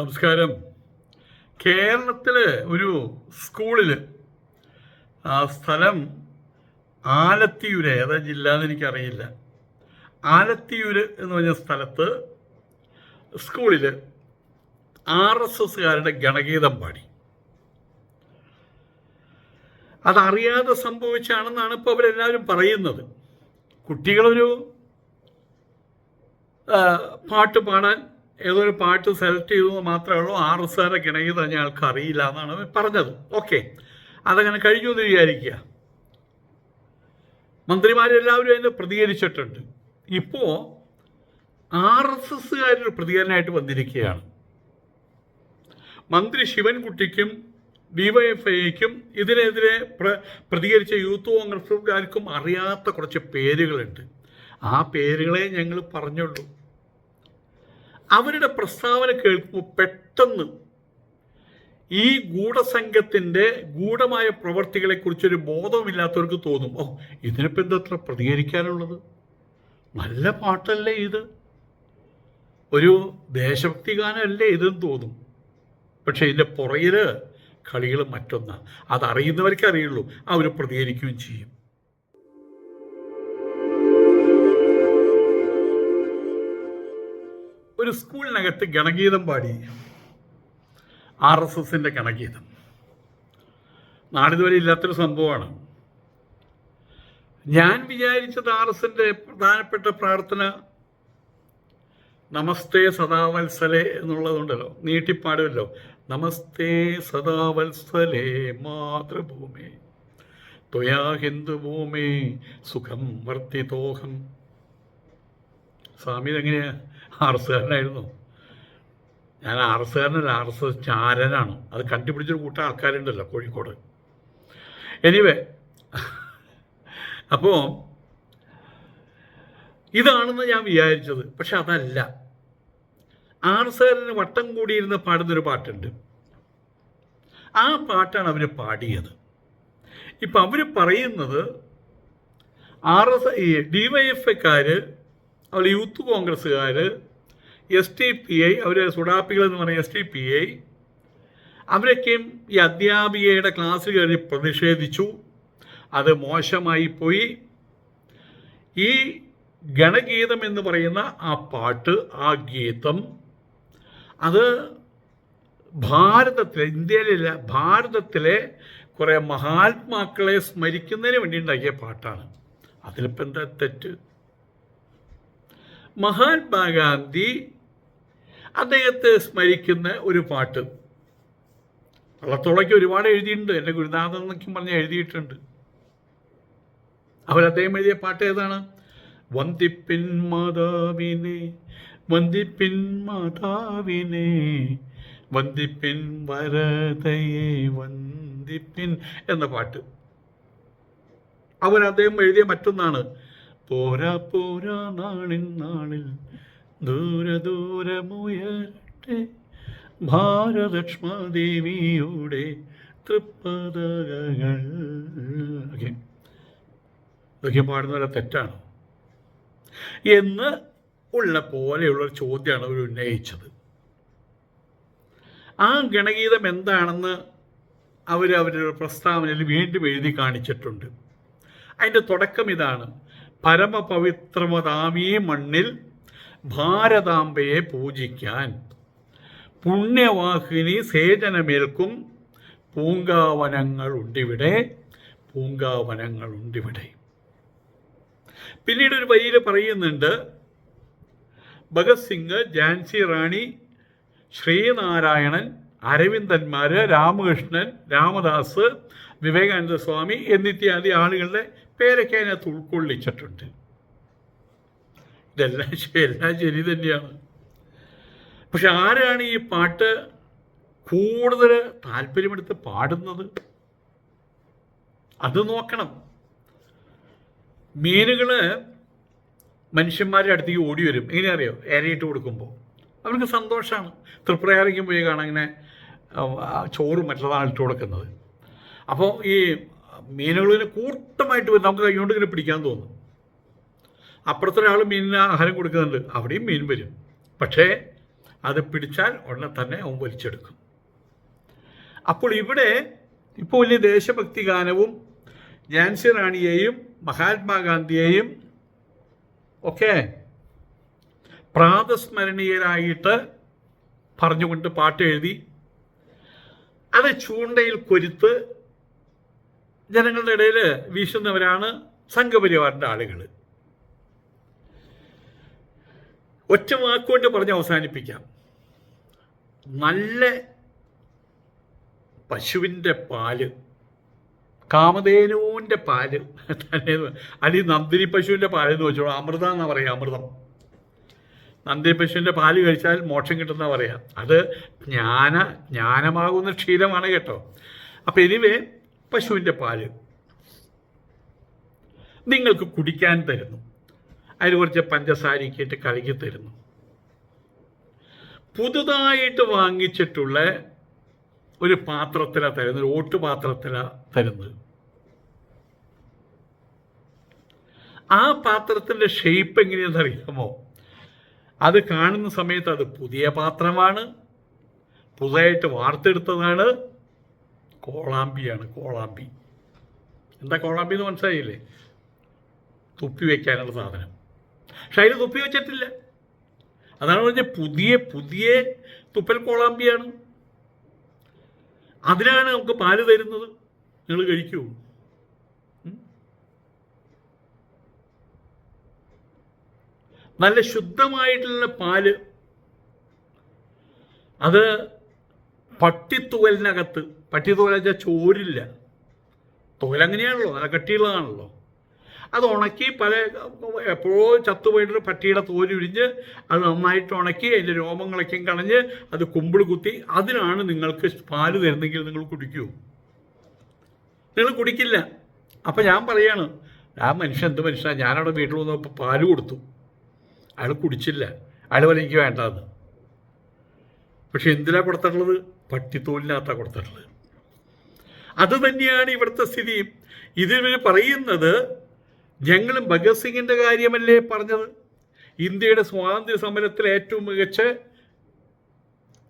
നമസ്കാരം. കേരളത്തിലെ ഒരു സ്കൂളിൽ ആ സ്ഥലം ആലത്തിയൂര് ഏതാ ജില്ല എന്ന് എനിക്കറിയില്ല. ആലത്തിയൂര് എന്ന് പറഞ്ഞ സ്ഥലത്ത് സ്കൂളിൽ ആർ എസ് എസ്സുകാരുടെ ഗണഗീതം പാടി അതറിയാതെ സംഭവിച്ചാണെന്നാണ് ഇപ്പോൾ അവരെല്ലാവരും പറയുന്നത്. കുട്ടികളൊരു പാട്ട് പാടാൻ ഏതോ ഒരു പാട്ട് സെലക്ട് ചെയ്തത് മാത്രമേ ഉള്ളൂ ആർ എസ് ആരുടെ ഗണഗീതം ഞങ്ങൾക്ക് അറിയില്ല എന്നാണ് പറഞ്ഞത്. ഓക്കെ അതങ്ങനെ കഴിഞ്ഞു എന്ന് വിചാരിക്കുക മന്ത്രിമാരെല്ലാവരും അതിന് പ്രതികരിച്ചിട്ടുണ്ട്. ഇപ്പോൾ ആർ എസ് എസ്സുകാരൊരു പ്രതികരണമായിട്ട് വന്നിരിക്കുകയാണ്. മന്ത്രി ശിവൻകുട്ടിക്കും ഡിവൈഎഫ്ഐക്കും ഇതിനെതിരെ പ്ര പ്രതികരിച്ച യൂത്ത് കോൺഗ്രസുകാർക്കും അറിയാത്ത കുറച്ച് പേരുകളുണ്ട്. ആ പേരുകളെ ഞങ്ങൾ പറഞ്ഞുള്ളൂ. അവരുടെ പ്രസ്താവന കേൾക്കുമ്പോൾ പെട്ടെന്ന് ഈ ഗൂഢസംഘത്തിന്റെ ഗൂഢമായ പ്രവർത്തികളെക്കുറിച്ചൊരു ബോധമില്ലാത്തവർക്ക് തോന്നും ഓ ഇതിനിപ്പോൾ എന്തത്ര പ്രതികരിക്കാനുള്ളത്? നല്ല പാട്ടല്ലേ ഇത്? ഒരു ദേശഭക്തി ഗാനമല്ലേ ഇതെന്ന് തോന്നും. പക്ഷേ ഇതിന്റെ പുറകിൽ കളികൾ മറ്റൊന്നാണ് അതറിയുന്നവർക്കേ അറിയുള്ളൂ അവർ പ്രതികരിക്കുകയും ചെയ്യും. ഒരു സ്കൂളിനകത്ത് ഗണഗീതം പാടി. ആർ എസ് എസിന്റെ ഗണഗീതം. നാടിതുവരെ ഇല്ലാത്തൊരു സംഭവമാണ്. ഞാൻ വിചാരിച്ചത് ആർ എസിന്റെ പ്രധാനപ്പെട്ട പ്രാർത്ഥന നമസ്തേ സദാവത്സലേ എന്നുള്ളതുണ്ടല്ലോ. നീട്ടിപ്പാടുമല്ലോ. നമസ്തേ സദാവത്സലേ മാതൃഭൂമി. ത്വയാ ഹിന്ദുഭൂമി സുഖം വർത്തിതോഹം സ്വാമി ഇതെങ്ങനെയാ? ആർ എസ് കാരനായിരുന്നു ഞാൻ ആർ എസ് കാരനല്ല ആർ എസ് എസ് ചാരനാണ്. അത് കണ്ടുപിടിച്ചൊരു കൂട്ടം ആൾക്കാരുണ്ടല്ലോ കോഴിക്കോട്. എനിവേ അപ്പോൾ ഇതാണെന്ന് ഞാൻ വിചാരിച്ചത്. പക്ഷെ അതല്ല. ആർ കാരന് വട്ടം കൂടിയിരുന്ന് പാടുന്നൊരു പാട്ടുണ്ട്. ആ പാട്ടാണ് അവർ പാടിയത്. ഇപ്പം അവർ പറയുന്നത് ആർ എസ് ഈ ഡി വൈ എഫ് എക്കാർ അവർ യൂത്ത് കോൺഗ്രസ്സുകാർ എസ് ടി പി ഐ അവർ സുഡാപ്പികൾ എന്ന് പറയുന്ന എസ് ടി പി ഐ അവരൊക്കെയും ഈ അധ്യാപികയുടെ ക്ലാസ്സിൽ കയറി പ്രതിഷേധിച്ചു. അത് മോശമായി പോയി. ഈ ഗണഗീതം എന്ന് പറയുന്ന ആ പാട്ട് ആ ഗീതം അത് ഭാരതത്തിലെ ഇന്ത്യയിലില്ല ഭാരതത്തിലെ കുറേ മഹാത്മാക്കളെ സ്മരിക്കുന്നതിന് വേണ്ടി ഉണ്ടാക്കിയ പാട്ടാണ്. അതിലിപ്പോൾ എന്താ തെറ്റ്? മഹാത്മാഗാന്ധി അദ്ദേഹത്തെ സ്മരിക്കുന്ന ഒരു പാട്ട്. വള്ളത്തോളയ്ക്ക് ഒരുപാട് എഴുതിയിട്ടുണ്ട്. എന്റെ ഗുരുനാഥൻ എന്നൊക്കെ പറഞ്ഞ് എഴുതിയിട്ടുണ്ട്. അവരദ്ദേഹം എഴുതിയ പാട്ട് ഏതാണ്? വന്ദിപ്പിൻ മാതാവിനെ വന്ദിപ്പിൻ മാതാവിനെ വന്ദിപ്പിൻ വരതയെ വന്ദിപ്പിൻ എന്ന പാട്ട്. അവൻ എഴുതിയ മറ്റൊന്നാണ്. പോരാ പോരാ നാളിൻ നാളിൽ ദൂര മുയട്ടെ ഭാരതക്ഷ്മാദേവിയുടെ തൃപ്പതകൾ ഓക്കെ. ഇതൊക്കെ പാടുന്നവരെ തെറ്റാണ്? എന്ന് ഉള്ള പോലെയുള്ളൊരു ചോദ്യമാണ് അവർ ഉന്നയിച്ചത്. ആ ഗണഗീതം എന്താണെന്ന് അവർ അവരുടെ പ്രസ്താവനയിൽ വീണ്ടും എഴുതി കാണിച്ചിട്ടുണ്ട്. അതിന്റെ തുടക്കം ഇതാണ്. പരമപവിത്രമതാമീ മണ്ണിൽ ഭാരതാംബയെ പൂജിക്കാൻ. പുണ്യവാഹിനി സേചനമേൽക്കും. പൂങ്കാവനങ്ങളുണ്ടിവിടെ. പൂങ്കാവനങ്ങളുണ്ടിവിടെ. പിന്നീട് ഒരു വരിയിൽ പറയുന്നുണ്ട് ഭഗത് സിംഗ് ജാൻസി റാണി ശ്രീനാരായണൻ അരവിന്ദന്മാർ രാമകൃഷ്ണൻ രാമദാസ് വിവേകാനന്ദ സ്വാമി എന്നിത്യാദി ആളുകളുടെ പേരൊക്കെ അതിനകത്ത് ഉൾക്കൊള്ളിച്ചിട്ടുണ്ട്. ഇതെല്ലാം എല്ലാം ശരി തന്നെയാണ്. പക്ഷെ ആരാണ് ഈ പാട്ട് കൂടുതൽ താല്പര്യമെടുത്ത് പാടുന്നത്? അത് നോക്കണം. മീനുകൾ മനുഷ്യന്മാരുടെ അടുത്തേക്ക് ഓടി വരും. എങ്ങനെ അറിയോ ഇരയിട്ട് കൊടുക്കുമ്പോൾ അവർക്ക് സന്തോഷമാണ് തൃപ്രയാറിക്കും പോയി കാണാൻ ഇങ്ങനെ ചോറും മറ്റുള്ളതാണ് ഇട്ട് കൊടുക്കുന്നത്. അപ്പോൾ ഈ മീനുകളിനെ കൂട്ടമായിട്ട് നമുക്ക് കൈകൊണ്ട് ഇങ്ങനെ പിടിക്കാൻ തോന്നും. അപ്പുറത്തൊരാൾ മീനിന് ആഹാരം കൊടുക്കുന്നുണ്ട് അവിടെയും മീൻ വരും. പക്ഷേ അത് പിടിച്ചാൽ ഉടനെ തന്നെ അവൻ വലിച്ചെടുക്കും. അപ്പോൾ ഇവിടെ ഇപ്പോൾ വലിയ ദേശഭക്തി ഗാനവും ഝാൻസി റാണിയെയും മഹാത്മാഗാന്ധിയെയും ഒക്കെ പ്രാതസ്മരണീയരായിട്ട് പറഞ്ഞുകൊണ്ട് പാട്ട് എഴുതി അത് ചൂണ്ടയിൽ കൊരുത്ത് ജനങ്ങളുടെ ഇടയിൽ വീശുന്നവരാണ് സംഘപരിവാറിന്റെ ആളുകൾ ഒറ്റ വാക്കുകൊണ്ട് പറഞ്ഞ് അവസാനിപ്പിക്കാം. നല്ല പശുവിന്റെ പാൽ കാമധേനുവിന്റെ പാൽ അല്ലെങ്കിൽ നന്ദിനി പശുവിന്റെ പാലെന്ന് വെച്ചോളൂ. അമൃത എന്നാ പറയുക അമൃതം. നന്ദിനി പശുവിന്റെ പാൽ കഴിച്ചാൽ മോക്ഷം കിട്ടുന്ന പറയാം അത് ജ്ഞാന ജ്ഞാനമാകുന്ന ക്ഷീരമാണ് കേട്ടോ. അപ്പം എനിവേ പശുവിന്റെ പാൽ നിങ്ങൾക്ക് കുടിക്കാൻ തരുന്നു. അതിൽ കുറച്ച് പഞ്ചസാരയൊക്കെ ഇട്ട് കഴുകി തരുന്നു പുതുതായിട്ട് വാങ്ങിച്ചിട്ടുള്ള ഒരു പാത്രത്തിലാണ് തരുന്നത് ഓട്ടുപാത്രത്തിലാണ് തരുന്നത്. ആ പാത്രത്തിന്റെ ഷേപ്പ് എങ്ങനെയാണെന്ന് അറിയാമോ അത് കാണുന്ന സമയത്ത് അത് പുതിയ പാത്രമാണ് പുതുതായിട്ട് വാർത്തെടുത്തതാണ്. കോളാമ്പിയാണ് കോളാമ്പി. എന്താ കോളാമ്പി എന്ന് മനസ്സിലായില്ലേ? തുപ്പി വയ്ക്കാനുള്ള സാധനം. പക്ഷെ അതിൽ തുപ്പി വെച്ചിട്ടില്ല. അതാണ് പറഞ്ഞ പുതിയ പുതിയ തുപ്പൽ കോളാമ്പിയാണ്. അതിനാണ് നമുക്ക് പാൽ തരുന്നത്. നിങ്ങൾ കഴിക്കൂ. നല്ല ശുദ്ധമായിട്ടുള്ള പാൽ. അത് പട്ടിത്തുവലിനകത്ത് പട്ടിത്തുവലെന്ന് വെച്ചാൽ ചോരില്ല. തോലങ്ങനെയാണല്ലോ നല്ല കട്ടിയുള്ളതാണല്ലോ. അത് ഉണക്കി പല എപ്പോഴോ ചത്തുപോയിട്ടൊരു പട്ടിയുടെ തോൽ ഉരിഞ്ഞ് അത് നന്നായിട്ട് ഉണക്കി അതിന്റെ രോമങ്ങളൊക്കെയും കളഞ്ഞ് അത് കുമ്പിൾ കുത്തി അതിനാണ് നിങ്ങൾക്ക് പാൽ തരുന്നെങ്കിൽ നിങ്ങൾ കുടിക്കൂ. നിങ്ങൾ കുടിക്കില്ല. അപ്പം ഞാൻ പറയാണ് ആ മനുഷ്യൻ എന്ത് മനുഷ്യനാണ് ഞാനവിടെ വീട്ടിൽ വന്നപ്പോൾ പാൽ കൊടുത്തു. അയാൾ കുടിച്ചില്ല. അയാൾ പോലെ എനിക്ക് വേണ്ടത് പക്ഷെ എന്തിനാണ് കൊടുത്തിട്ടുള്ളത്? പട്ടിത്തോലിനകത്താണ് കൊടുത്തിട്ടുള്ളത്. അത് തന്നെയാണ് ഇവിടുത്തെ സ്ഥിതി. ഇതിൽ പറയുന്നത് ഞങ്ങളും ഭഗത് സിംഗിന്റെ കാര്യമല്ലേ പറഞ്ഞത്? ഇന്ത്യയുടെ സ്വാതന്ത്ര്യ സമരത്തിൽ ഏറ്റവും മികച്ച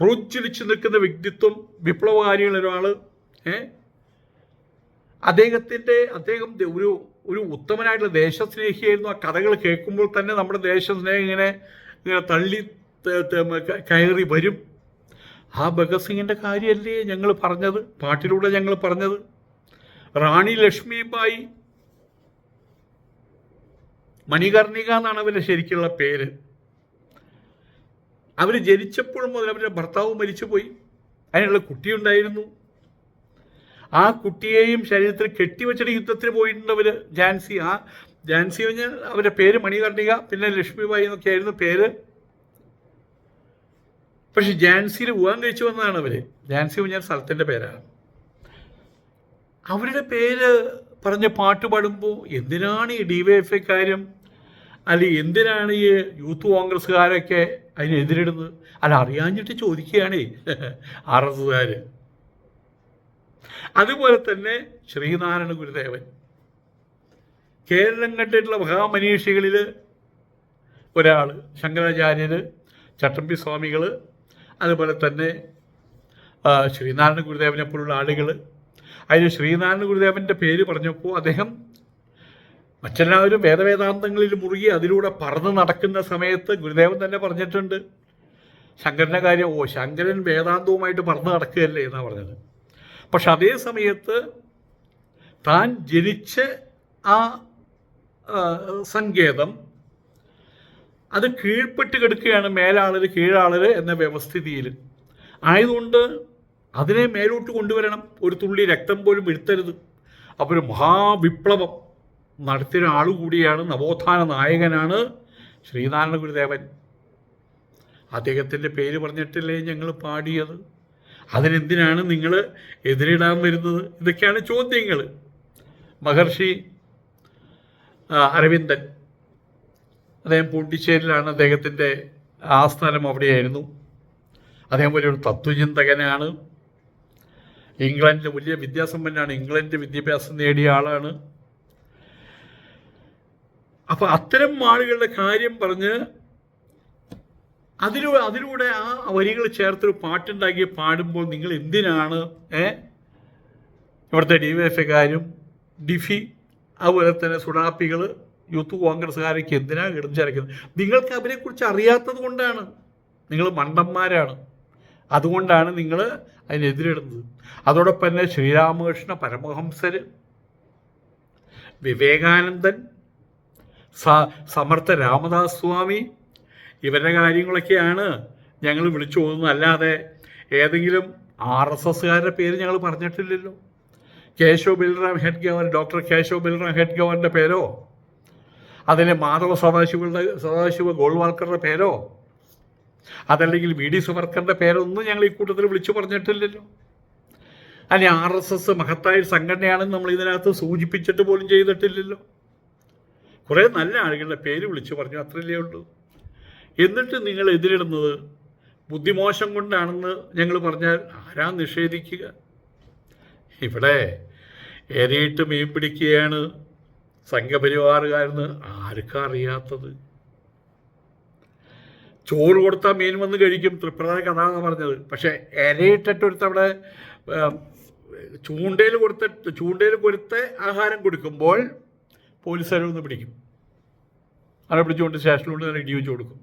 പ്രോജ്വലിച്ചു നിൽക്കുന്ന വ്യക്തിത്വം വിപ്ലവകാരിയുള്ള ഒരാൾ ഏ? അദ്ദേഹത്തിന്റെ അദ്ദേഹം ഒരു ഒരു ഉത്തമനായിട്ടുള്ള ദേശസ്നേഹിയായിരുന്നു. ആ കഥകൾ കേൾക്കുമ്പോൾ തന്നെ നമ്മുടെ ദേശസ്നേഹം ഇങ്ങനെ ഇങ്ങനെ തള്ളി കയറി വരും. ആ ഭഗത് സിംഗിന്റെ കാര്യമല്ലേ ഞങ്ങൾ പറഞ്ഞത്? പാട്ടിലൂടെ ഞങ്ങൾ പറഞ്ഞത്. റാണി ലക്ഷ്മിബായി മണികർണിക എന്നാണ് അവരുടെ ശരിക്കുള്ള പേര്. അവർ ജനിച്ചപ്പോൾ മുതൽ അവരുടെ ഭർത്താവ് മരിച്ചുപോയി. അതിനുള്ള കുട്ടിയുണ്ടായിരുന്നു ആ കുട്ടിയെയും ശരീരത്തിൽ കെട്ടിവെച്ചിട്ട് യുദ്ധത്തിന് പോയിട്ടുണ്ട് അവർ ജാൻസി. ആ ജാൻസി കഴിഞ്ഞാൽ അവരുടെ പേര് മണികർണിക പിന്നെ ലക്ഷ്മിബായി എന്നൊക്കെ ആയിരുന്നു പേര്. പക്ഷെ ജാൻസിയിൽ വിവാഹം കഴിച്ചു വന്നതാണ് അവർ. ജാൻസി പറഞ്ഞാൽ സ്ഥലത്തിന്റെ പേരാണ്. അവരുടെ പേര് പറഞ്ഞ് പാട്ട് പാടുമ്പോൾ എന്തിനാണ് ഈ ഡി വൈ എഫ് ഐക്കാരും അല്ലെങ്കിൽ എന്തിനാണ് ഈ യൂത്ത് കോൺഗ്രസ്സുകാരൊക്കെ അതിനെതിരിടുന്നത്? അല്ല അറിയാഞ്ഞിട്ട് ചോദിക്കുകയാണേ ആർ എസ് എസ്സുകാർ അതുപോലെ തന്നെ ശ്രീനാരായണ ഗുരുദേവൻ. കേരളം കണ്ടിട്ടുള്ള മഹാമനീഷികളിൽ ഒരാൾ ശങ്കരാചാര്യർ ചട്ടമ്പി സ്വാമികൾ അതുപോലെ തന്നെ ശ്രീനാരായണ ഗുരുദേവനെ പോലുള്ള ആളുകൾ അതിന് ശ്രീനാരായണ ഗുരുദേവന്റെ പേര് പറഞ്ഞപ്പോൾ അദ്ദേഹം മറ്റെല്ലാവരും വേദവേദാന്തങ്ങളിൽ മുറുകി അതിലൂടെ പറന്ന് നടക്കുന്ന സമയത്ത് ഗുരുദേവൻ തന്നെ പറഞ്ഞിട്ടുണ്ട്. ശങ്കരന്റെ കാര്യം ഓ ശങ്കരൻ വേദാന്തവുമായിട്ട് പറന്ന് നടക്കുകയല്ലേ എന്നാണ് പറഞ്ഞത്. പക്ഷെ അതേ സമയത്ത് താൻ ജനിച്ച ആ, സങ്കേതം അത് കീഴ്പ്പെട്ട് കിടക്കുകയാണ് മേലാളർ കീഴാളർ എന്ന വ്യവസ്ഥിതിയിൽ. ആയതുകൊണ്ട് അതിനെ മേലോട്ട് കൊണ്ടുവരണം. ഒരു തുള്ളി രക്തം പോലും എടുത്തരുത്. അപ്പോൾ ഒരു മഹാവിപ്ലവം. നടത്തിയ ആൾ കൂടിയാണ് നവോത്ഥാന നായകനാണ് ശ്രീനാരായണ ഗുരുദേവൻ. അദ്ദേഹത്തിന്റെ പേര് പറഞ്ഞിട്ടല്ലേ ഞങ്ങൾ പാടിയത്? അതിനെന്തിനാണ് നിങ്ങൾ എതിരിടാൻ വരുന്നത്? ഇതൊക്കെയാണ് ചോദ്യങ്ങൾ മഹർഷി അരവിന്ദൻ അദ്ദേഹം പോണ്ടിച്ചേരിയിലാണ് അദ്ദേഹത്തിന്റെ ആസ്ഥാനം അവിടെയായിരുന്നു. അദ്ദേഹം വലിയൊരു തത്വചിന്തകനാണ്. ഇംഗ്ലണ്ടിൽ വലിയ വിദ്യാസമ്പന്നാണ് ഇംഗ്ലണ്ടിൽ വിദ്യാഭ്യാസം നേടിയ ആളാണ്. അപ്പോൾ അത്തരം ആളുകളുടെ കാര്യം പറഞ്ഞ് അതിലൂടെ അതിലൂടെ ആ വരികൾ ചേർത്തൊരു പാട്ടുണ്ടാക്കി പാടുമ്പോൾ നിങ്ങൾ എന്തിനാണ് ഏ? ഇവിടുത്തെ ഡി വൈ എഫുകാരും ഡിഫി അതുപോലെ തന്നെ സുഡാപ്പികൾ യൂത്ത് കോൺഗ്രസ്സുകാരൊക്കെ എന്തിനാണ് കിടന്നിറക്കുന്നത് നിങ്ങൾക്ക് അവരെക്കുറിച്ച് അറിയാത്തത് കൊണ്ടാണ്. നിങ്ങൾ മണ്ടന്മാരാണ്. അതുകൊണ്ടാണ് നിങ്ങൾ അതിനെതിരിടുന്നത് അതോടൊപ്പം തന്നെ ശ്രീരാമകൃഷ്ണ പരമഹംസർ വിവേകാനന്ദൻ സമർത്ഥ രാമദാസ് സ്വാമി. ഇവരുടെ കാര്യങ്ങളൊക്കെയാണ് ഞങ്ങൾ വിളിച്ചു പോകുന്നത്. അല്ലാതെ ഏതെങ്കിലും ആർ എസ് എസ്സുകാരുടെ പേര് ഞങ്ങൾ പറഞ്ഞിട്ടില്ലല്ലോ. കേശവ് ബിൽറാം ഹെഡ് ഗവർ ഡോക്ടർ കേശവ് ബിൽറാം ഹെഡ് ഗവറിന്റെ പേരോ? അതിലെ മാധവ സദാശിവയുടെ സദാശിവ ഗോൾവാൾക്കറുടെ പേരോ? അതല്ലെങ്കിൽ വി ഡി സുവർക്കറിന്റെ പേരൊന്നും ഞങ്ങൾ ഈ കൂട്ടത്തിൽ വിളിച്ചു പറഞ്ഞിട്ടില്ലല്ലോ. അല്ലെ ആർ എസ് എസ് മഹത്തായ സംഘടനയാണെന്ന് നമ്മൾ ഇതിനകത്ത് സൂചിപ്പിച്ചിട്ട് പോലും ചെയ്തിട്ടില്ലല്ലോ. കുറേ നല്ല ആളുകളുടെ പേര് വിളിച്ചു പറഞ്ഞു അത്രയല്ലേ ഉള്ളൂ. എന്നിട്ട് നിങ്ങൾ എതിരിടുന്നത് ബുദ്ധിമോശം കൊണ്ടാണെന്ന് ഞങ്ങൾ പറഞ്ഞാൽ ആരാ നിഷേധിക്കുക? ഇവിടെ ഏനയിട്ട് മീൻ പിടിക്കുകയാണ് സംഘപരിവാറുകാരെന്ന് ആർക്കാ അറിയാത്തത്? ചോറ് കൊടുത്താൽ മീൻ വന്ന് കഴിക്കും തൃപ്രധാന കഥ എന്ന് പറഞ്ഞത്. പക്ഷേ ഇരയിട്ടിട്ടൊരുത്ത തവണ ചൂണ്ടയിൽ കൊടുത്ത ചൂണ്ടയിൽ കൊടുത്ത് ആഹാരം കൊടുക്കുമ്പോൾ പോലീസുകാർ ഒന്ന് പിടിക്കും. അവരെ പിടിച്ചുകൊണ്ട് സ്റ്റേഷനിലോട്ട് തന്നെ ഇടി വെച്ച് കൊടുക്കും.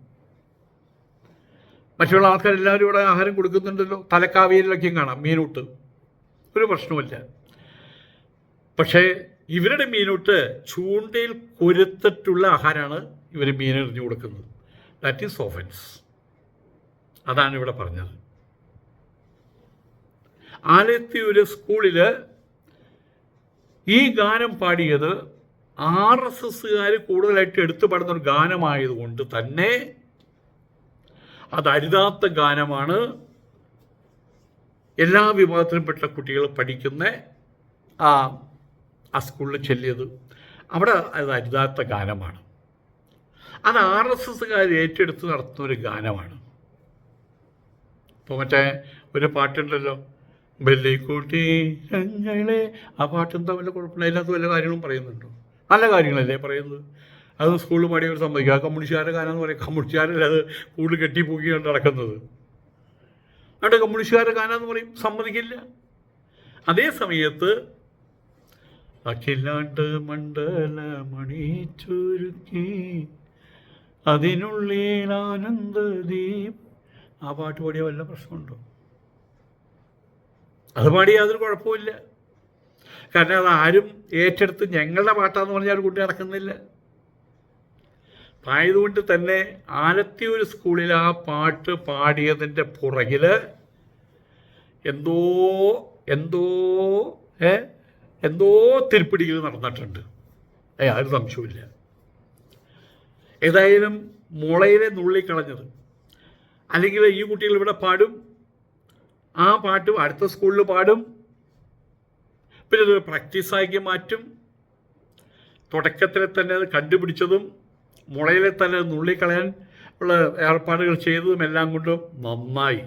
മറ്റുള്ള ആൾക്കാരെല്ലാവരും ഇവിടെ ആഹാരം കൊടുക്കുന്നുണ്ടല്ലോ. തലക്കാവിയിലൊക്കെയും കാണാം മീനൂട്ട്. ഒരു പ്രശ്നവുമില്ല. പക്ഷേ ഇവരുടെ മീനൂട്ട് ചൂണ്ടയിൽ കൊരുത്തിട്ടുള്ള ആഹാരമാണ് ഇവർ മീൻ എറിഞ്ഞു കൊടുക്കുന്നത്. ദാറ്റ് ഈസ് ഓഫൻസ് അതാണ് ഇവിടെ പറഞ്ഞത്. ആലത്തിയൂര് സ്കൂളിൽ ഈ ഗാനം പാടിയത് ആർ എസ് എസ്സുകാർ കൂടുതലായിട്ട് എടുത്തു പാടുന്ന ഒരു ഗാനമായതുകൊണ്ട് തന്നെ അത് അരുതാത്ത ഗാനമാണ് എല്ലാ വിഭാഗത്തിലുംപ്പെട്ട കുട്ടികൾ പഠിക്കുന്ന ആ ആ സ്കൂളിൽ ചെല്ലിയത്. അവിടെ അത് അരുതാത്ത ഗാനമാണ്. അത് ആർ എസ് എസ്സുകാർ ഏറ്റെടുത്ത് നടത്തുന്ന ഒരു ഗാനമാണ്. ഇപ്പോൾ മറ്റേ ഒരു പാട്ടുണ്ടല്ലോ ബെല്ലിക്കൂട്ടി ഞങ്ങളെ ആ പാട്ടെന്താ വല്ല കുഴപ്പമില്ല അതിനകത്ത് വല്ല കാര്യങ്ങളും പറയുന്നുണ്ടോ? നല്ല കാര്യങ്ങളല്ലേ പറയുന്നത്? അത് സ്കൂളിൽ പാടിയവർ സംഭവിക്കും. ആ കമ്മ്യൂണിസ്റ്റുകാരുടെ കാലം പറയും കമ്മ്യൂണിസ്റ്റുകാരല്ല അത് കൂടുതൽ കെട്ടിപ്പൂക്കിയാണ് നടക്കുന്നത്. അവിടെ കമ്മ്യൂണിസ്റ്റുകാരുടെ കാലം പറയും സമ്മതിക്കില്ല. അതേ സമയത്ത് അഖിലാണ്ട് മണ്ഡല മണി ചുരുക്കി അതിനുള്ളിൽ ആനന്ദ ദീപ്. ആ പാട്ട് പാടിയ വല്ല പ്രശ്നമുണ്ടോ? അത് പാടി യാതൊരു കുഴപ്പമില്ല കാരണം അത് ആരും ഏറ്റെടുത്ത് ഞങ്ങളുടെ പാട്ടാന്ന് പറഞ്ഞാൽ കുട്ടി നടക്കുന്നില്ല. ആയതുകൊണ്ട് തന്നെ ആലത്തിയൂർ സ്കൂളിൽ ആ പാട്ട് പാടിയതിന്റെ പുറകിൽ എന്തോ എന്തോ ഏ എന്തോ തിരുപ്പിടികൾ നടന്നിട്ടുണ്ട്. ഏ ആരും സംശയമില്ല ഏതായാലും മുളയിലെ നുള്ളിക്കളഞ്ഞത്. അല്ലെങ്കിൽ ഈ കുട്ടികൾ ഇവിടെ പാടും ആ പാട്ടും അടുത്ത സ്കൂളിൽ പാടും പിന്നെ ഇത് പ്രാക്ടീസാക്കി മാറ്റും. തുടക്കത്തിൽ തന്നെ അത് കണ്ടുപിടിച്ചതും മുളയിലെ തന്നെ നുള്ളിക്കളയാൻ ഉള്ള ഏർപ്പാടുകൾ ചെയ്തതും എല്ലാം കൊണ്ടും നന്നായി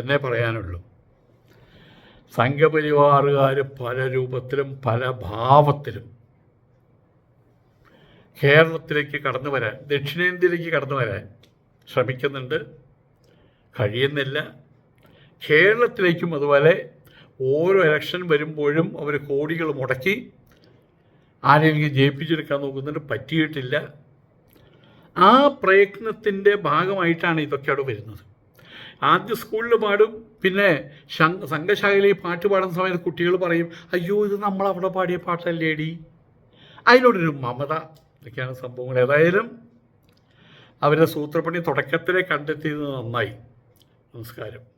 എന്നേ പറയാനുള്ളൂ. സംഘപരിവാറുകാർ പല രൂപത്തിലും പല ഭാവത്തിലും കേരളത്തിലേക്ക് കടന്നു വരാൻ ദക്ഷിണേന്ത്യയിലേക്ക് കടന്നു വരാൻ ശ്രമിക്കുന്നുണ്ട്. കഴിയുന്നില്ല. കേരളത്തിലേക്കും അതുപോലെ ഓരോ ഇലക്ഷൻ വരുമ്പോഴും അവർ കോടികൾ മുടക്കി ആരെങ്കിലും ജയിപ്പിച്ചെടുക്കാൻ നോക്കുന്നുണ്ട് പറ്റിയിട്ടില്ല. ആ പ്രയത്നത്തിന്റെ ഭാഗമായിട്ടാണ് ഇതൊക്കെ അവിടെ വരുന്നത്. ആദ്യ സ്കൂളിൽ പാടും പിന്നെ സംഘശാഖയിൽ പാട്ട് പാടുന്ന സമയത്ത് കുട്ടികൾ പറയും അയ്യോ ഇത് നമ്മൾ അവിടെ പാടിയ പാട്ടല്ലേടി? അതിനോടൊരു മമത. ഇതൊക്കെയാണ് സംഭവങ്ങൾ. ഏതായാലും അവരുടെ സൂത്രപ്പണി തുടക്കത്തിലെ കണ്ടെത്തിയത് നന്നായി. നമസ്കാരം.